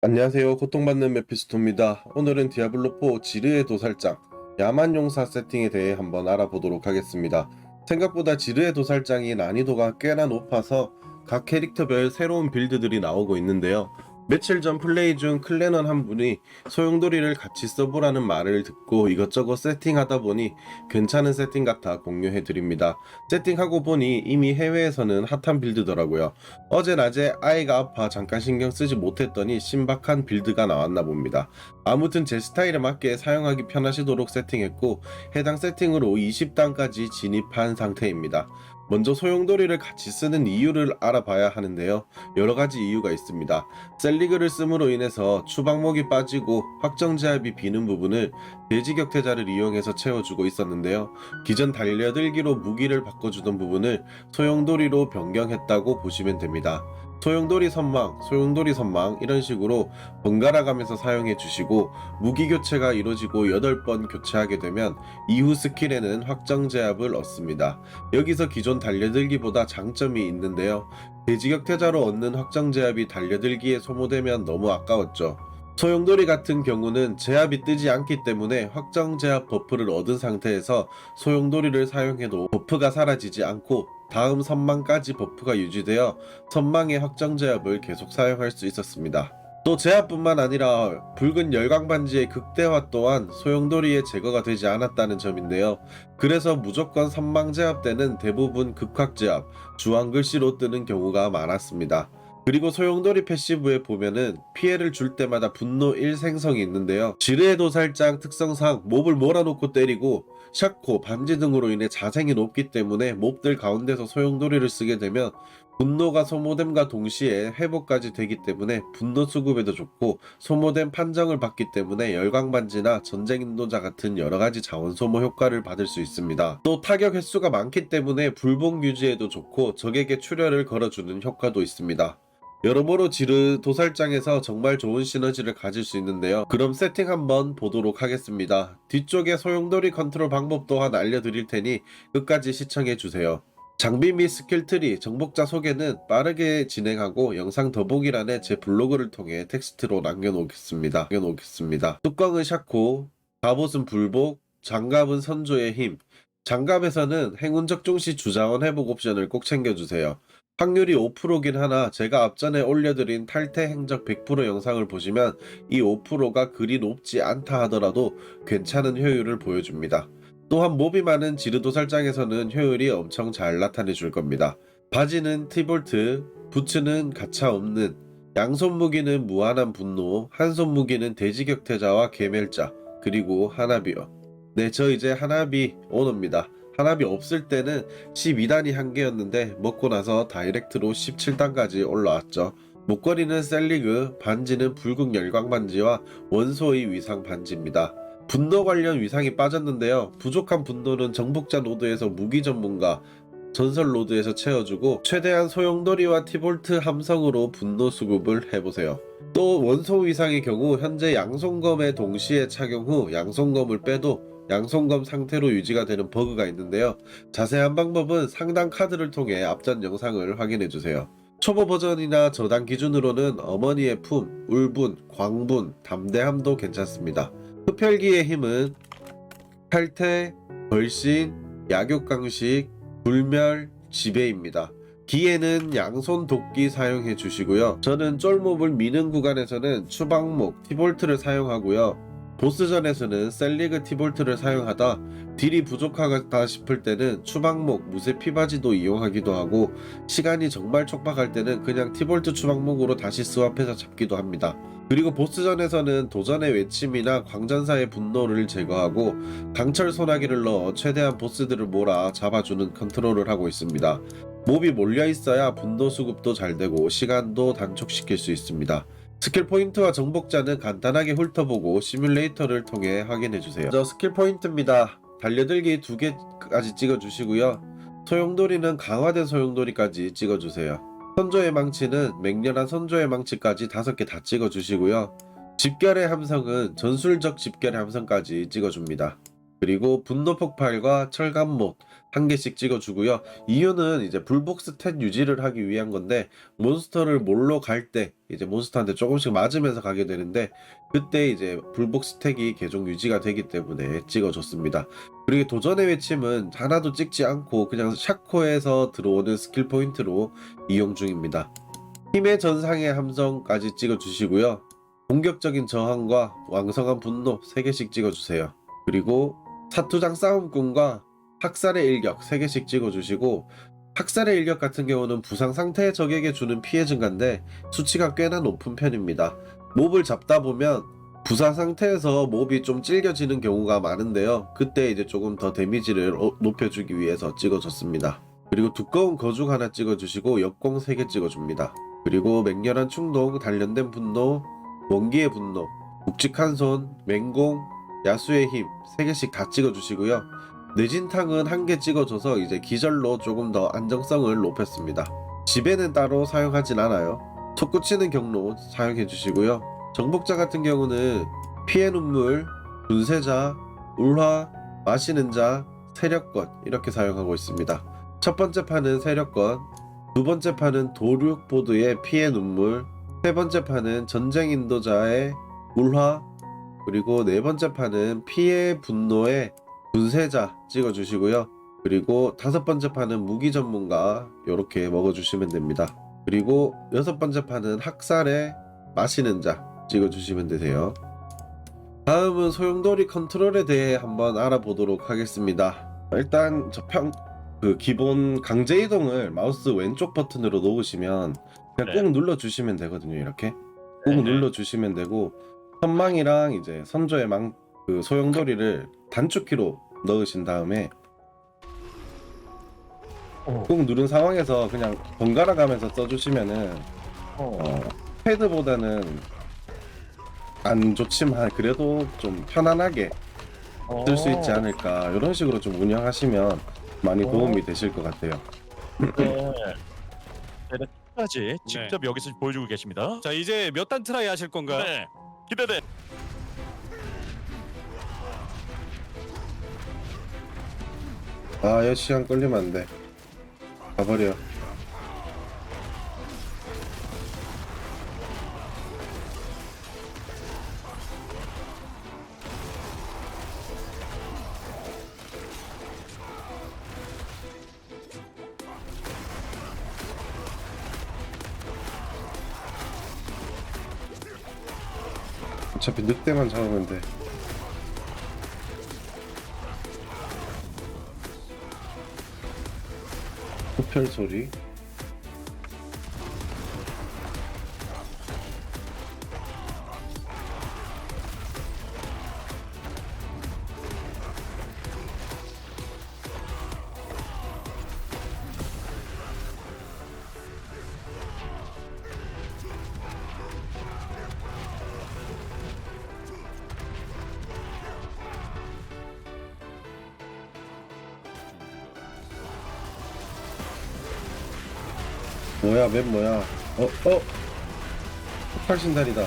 안녕하세요. 고통받는 메피스토입니다. 오늘은 디아블로4 지르의 도살장 야만용사 세팅에 대해 한번 알아보도록 하겠습니다. 생각보다 지르의 도살장이 난이도가 꽤나 높아서 각 캐릭터별 새로운 빌드들이 나오고 있는데요. 며칠 전 플레이 중 클레넌 한 분이 소용돌이를 같이 써보라는 말을 듣고 이것저것 세팅하다 보니 괜찮은 세팅 같아 공유해 드립니다. 세팅하고 보니 이미 해외에서는 핫한 빌드더라고요. 어제 낮에 아이가 아파 잠깐 신경 쓰지 못했더니 신박한 빌드가 나왔나 봅니다. 아무튼 제 스타일에 맞게 사용하기 편하시도록 세팅했고 해당 세팅으로 20단까지 진입한 상태입니다. 먼저 소용돌이를 같이 쓰는 이유를 알아봐야 하는데요. 여러 가지 이유가 있습니다. 셀리그를 씀으로 인해서 추방목이 빠지고 확정 제압이 비는 부분을 대지격태자를 이용해서 채워주고 있었는데요. 기존 달려들기로 무기를 바꿔주던 부분을 소용돌이로 변경했다고 보시면 됩니다. 소용돌이 선망, 소용돌이 선망 이런 식으로 번갈아 가면서 사용해 주시고 무기 교체가 이루어지고 8번 교체하게 되면 이후 스킬에는 확정 제압을 얻습니다. 여기서 기존 달려들기보다 장점이 있는데요. 대지격태자로 얻는 확정 제압이 달려들기에 소모되면 너무 아까웠죠. 소용돌이 같은 경우는 제압이 뜨지 않기 때문에 확정 제압 버프를 얻은 상태에서 소용돌이를 사용해도 버프가 사라지지 않고 다음 선망까지 버프가 유지되어 선망의 확정 제압을 계속 사용할 수 있었습니다. 또 제압뿐만 아니라 붉은 열광 반지의 극대화 또한 소용돌이의 제거가 되지 않았다는 점인데요. 그래서 무조건 선망 제압 때는 대부분 극확 제압, 주황 글씨로 뜨는 경우가 많았습니다. 그리고 소용돌이 패시브에 보면은 피해를 줄 때마다 분노 1 생성이 있는데요. 지뢰의 도살장 특성상 몹을 몰아놓고 때리고 샤코, 반지 등으로 인해 자생이 높기 때문에 몹들 가운데서 소용돌이를 쓰게 되면 분노가 소모됨과 동시에 회복까지 되기 때문에 분노 수급에도 좋고 소모된 판정을 받기 때문에 열광반지나 전쟁 인도자 같은 여러가지 자원 소모 효과를 받을 수 있습니다. 또 타격 횟수가 많기 때문에 불복 유지에도 좋고 적에게 출혈을 걸어주는 효과도 있습니다. 여러모로 지르 도살장에서 정말 좋은 시너지를 가질 수 있는데요. 그럼 세팅 한번 보도록 하겠습니다. 뒤쪽에 소용돌이 컨트롤 방법 또한 알려드릴 테니 끝까지 시청해주세요. 장비 및 스킬트리, 정복자 소개는 빠르게 진행하고 영상 더보기란에 제 블로그를 통해 텍스트로 남겨놓겠습니다. 남겨놓겠습니다. 뚜껑은 샤코, 갑옷은 불복, 장갑은 선조의 힘. 장갑에서는 행운 적중 시 주자원 회복 옵션을 꼭 챙겨주세요. 확률이 5%긴 하나 제가 앞전에 올려드린 탈퇴 행적 100% 영상을 보시면 이 5%가 그리 높지 않다 하더라도 괜찮은 효율을 보여줍니다. 또한 몹이 많은 지르도살장에서는 효율이 엄청 잘 나타내 줄 겁니다. 바지는 티볼트, 부츠는 가차 없는, 양손 무기는 무한한 분노, 한 손 무기는 돼지격태자와 개멸자, 그리고 하나비요. 네, 저 이제 하나비 오너입니다. 하나비 없을 때는 12단이 한개였는데 먹고 나서 다이렉트로 17단까지 올라왔죠. 목걸이는 셀리그, 반지는 붉은 열광 반지와 원소의 위상 반지입니다. 분노 관련 위상이 빠졌는데요. 부족한 분노는 정복자 노드에서 무기 전문가, 전설 로드에서 채워주고 최대한 소용돌이와 티볼트 함성으로 분노 수급을 해보세요. 또 원소 위상의 경우 현재 양손검에 동시에 착용 후 양손검을 빼도 양손검 상태로 유지가 되는 버그가 있는데요. 자세한 방법은 상단 카드를 통해 앞전 영상을 확인해 주세요. 초보 버전이나 저단 기준으로는 어머니의 품, 울분, 광분, 담대함도 괜찮습니다. 흡혈기의 힘은 탈퇴, 벌신, 약육강식, 불멸, 지배입니다. 기에는 양손 도끼 사용해 주시고요. 저는 쫄몹을 미는 구간에서는 추방목, 티볼트를 사용하고요. 보스전에서는 셀리그 티볼트를 사용하다 딜이 부족하다 싶을 때는 추방목, 무쇠 피바지도 이용하기도 하고 시간이 정말 촉박할 때는 그냥 티볼트 추방목으로 다시 스왑해서 잡기도 합니다. 그리고 보스전에서는 도전의 외침이나 광전사의 분노를 제거하고 강철 소나기를 넣어 최대한 보스들을 몰아 잡아주는 컨트롤을 하고 있습니다. 몹이 몰려 있어야 분노 수급도 잘 되고 시간도 단축시킬 수 있습니다. 스킬 포인트와 정복자는 간단하게 훑어보고 시뮬레이터를 통해 확인해주세요. 먼저 스킬 포인트입니다. 달려들기 두 개까지 찍어주시고요. 소용돌이는 강화된 소용돌이까지 찍어주세요. 선조의 망치는 맹렬한 선조의 망치까지 다섯 개다 찍어주시고요. 집결의 함성은 전술적 집결의 함성까지 찍어줍니다. 그리고 분노 폭발과 철갑못 한 개씩 찍어주고요. 이유는 이제 불복 스탯 유지를 하기 위한 건데 몬스터를 몰러 갈때 이제 몬스터한테 조금씩 맞으면서 가게 되는데 그때 이제 불복 스택이 계속 유지가 되기 때문에 찍어줬습니다. 그리고 도전의 외침은 하나도 찍지 않고 그냥 샤코에서 들어오는 스킬 포인트로 이용 중입니다. 힘의 전상의 함성까지 찍어주시고요. 공격적인 저항과 왕성한 분노 3개씩 찍어주세요. 그리고 사투장 싸움꾼과 학살의 일격 3개씩 찍어주시고 학살의 일격 같은 경우는 부상 상태의 적에게 주는 피해 증가인데 수치가 꽤나 높은 편입니다. 몹을 잡다 보면 부상 상태에서 몹이 좀 찔겨지는 경우가 많은데요. 그때 이제 조금 더 데미지를 어- 높여주기 위해서 찍어줬습니다. 그리고 두꺼운 거죽 하나 찍어주시고 역공 3개 찍어줍니다. 그리고 맹렬한 충동, 단련된 분노, 원기의 분노, 묵직한 손, 맹공, 야수의 힘 3개씩 다 찍어주시고요. 뇌진탕은 한 개 찍어줘서 이제 기절로 조금 더 안정성을 높였습니다. 집에는 따로 사용하진 않아요. 솟구치는 경로 사용해 주시고요. 정복자 같은 경우는 피해 눈물, 분쇄자, 울화, 마시는 자, 세력권 이렇게 사용하고 있습니다. 첫 번째 판은 세력권, 두 번째 판은 도륙 보드의 피해 눈물, 세 번째 판은 전쟁 인도자의 울화, 그리고 네 번째 판은 피해 분노의 분쇄자 찍어주시고요. 그리고 다섯 번째 판은 무기 전문가 이렇게 먹어주시면 됩니다. 그리고 여섯 번째 판은 학살의 마시는 자 찍어주시면 되세요. 다음은 소용돌이 컨트롤에 대해 한번 알아보도록 하겠습니다. 일단 저평 그 기본 강제 이동을 마우스 왼쪽 버튼으로 놓으시면 그냥 네. 꾹 눌러 주시면 되거든요. 이렇게 꾹 네. 눌러 주시면 되고 선망이랑 이제 선조의 망 그 소용돌이를 단축키로 넣으신 다음에 어. 꾹 누른 상황에서 그냥 번갈아 가면서 써주시면은 어. 어, 패드보다는 안 좋지만 그래도 좀 편안하게 쓸수 있지 않을까 이런 식으로 좀 운영하시면 많이 어. 도움이 되실 것 같아요. 네. 네, 까지 직접 여기서 보여주고 계십니다. 자 이제 몇 단 트라이 하실 건가요? 네. 기대돼. 아, 여 시간 끌리면 안 돼. 가버려. 어차피 늑대만 잡으면 돼. 흡혈 소리. 뭐야, 맵 뭐야? 어, 어? 폭발 신달이다.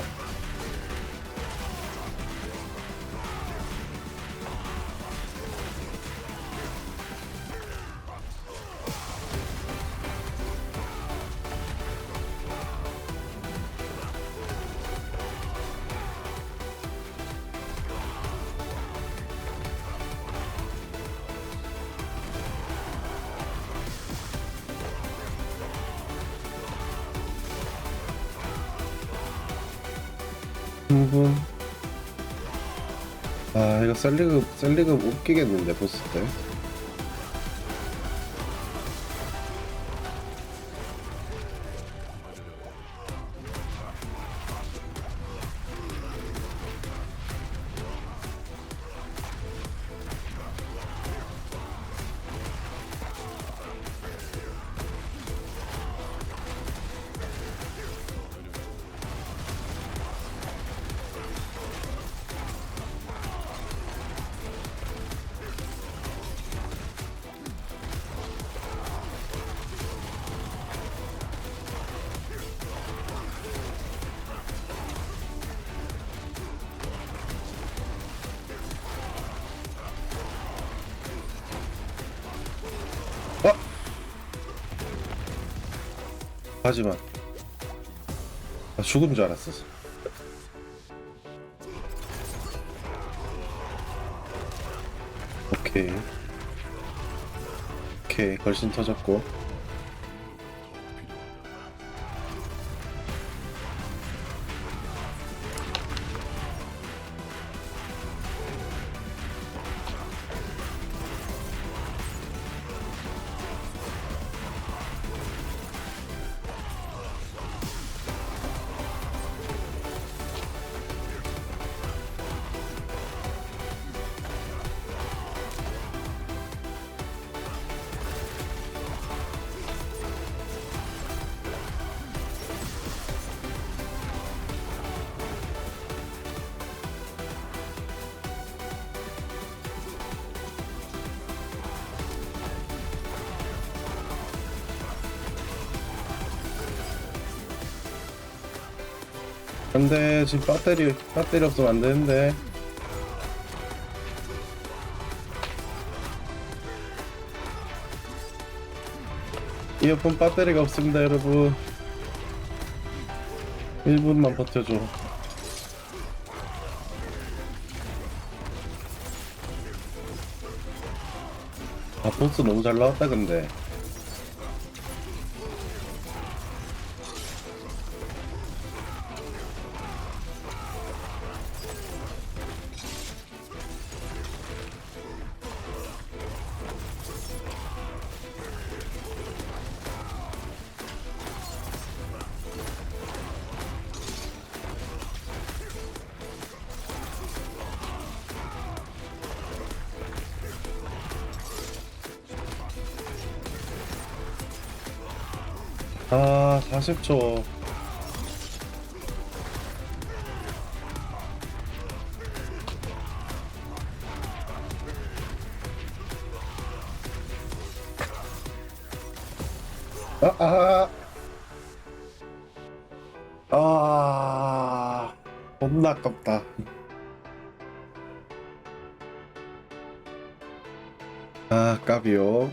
충분. 아, 이거 셀리급, 셀리급 웃기겠는데, 보스 때. 하지만 나 죽은 줄 알았어. 오케이. 오케이 걸신 터졌고. 근데 지금 배터리 배터리 없으면 안 되는데. 이어폰 배터리가 없습니다, 여러분. 1분만 버텨줘. 아, 보스 너무 잘 나왔다, 근데. 아, 40초. 아, 아. 아, 겁나 아깝다. 아, 까비요.